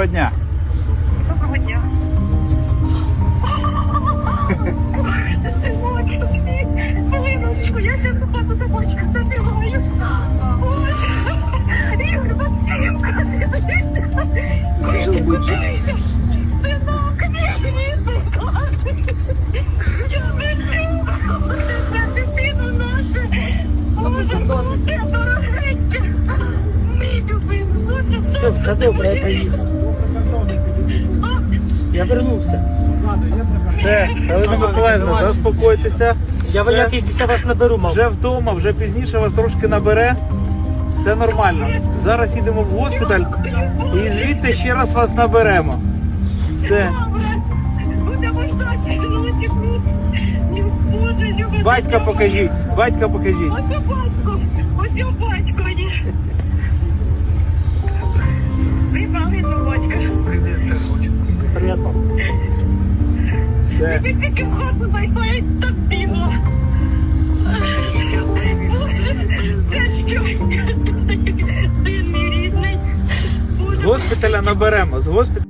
доброго дня. Доброго дня. Малиночку, я зараз у хату до батька забігаю. Боже, Ігор, Максимка, дивися. Синок, мій рідний, я люблю тебе, дитину нашу. Боже, золоте, дорогеньке. Мій любимий, Все, все добре, я приїхав. Я вернувся. Все, Галина Миколаївна, заспокойтеся. Я Все. якийсь після вас наберу, мав. Вже вдома, вже пізніше вас трошки набере. Все нормально. Зараз їдемо в госпіталь і звідти ще раз вас наберемо. Все. Любить. Батька покажіть, батька покажіть. Батько, Приємно. Все. Ти хату зайшла, так бігла. Боже, це щастя. Син мій рідний. З госпіталя наберемо. З госпіталя.